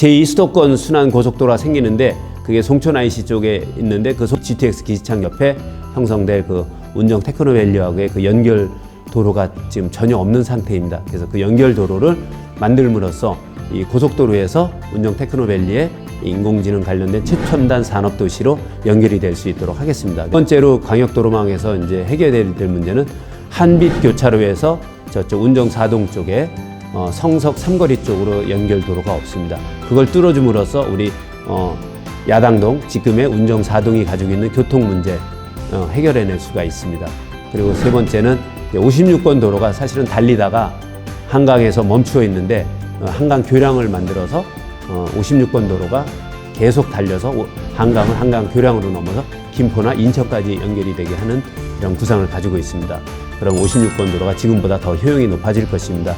제2 수도권 순환 고속도로가 생기는데 그게 송촌 IC 쪽에 있는데 그 소- GTX 기지창 옆에 형성될 그 운정 테크노밸리하고의 그 연결 도로가 지금 전혀 없는 상태입니다. 그래서 그 연결 도로를 만들므로써 이 고속도로에서 운정 테크노밸리의 인공지능 관련된 최첨단 산업 도시로 연결이 될 수 있도록 하겠습니다. 두 번째로 광역도로망에서 이제 해결될 될 문제는 한빛 교차로에서 저쪽 운정 사동 쪽에 어, 성석 삼거리 쪽으로 연결 도로가 없습니다. 그걸 뚫어줌으로써 우리 어, 야당동 지금의 운정 사동이 가지고 있는 교통 문제 어, 해결해낼 수가 있습니다. 그리고 세 번째는 56번 도로가 사실은 달리다가 한강에서 멈추어 있는데 어, 한강 교량을 만들어서 어, 56번 도로가 계속 달려서 오- 한강을 한강 교량으로 넘어서 김포나 인천까지 연결이 되게 하는 이런 구상을 가지고 있습니다. 그럼 56번 도로가 지금보다 더 효용이 높아질 것입니다.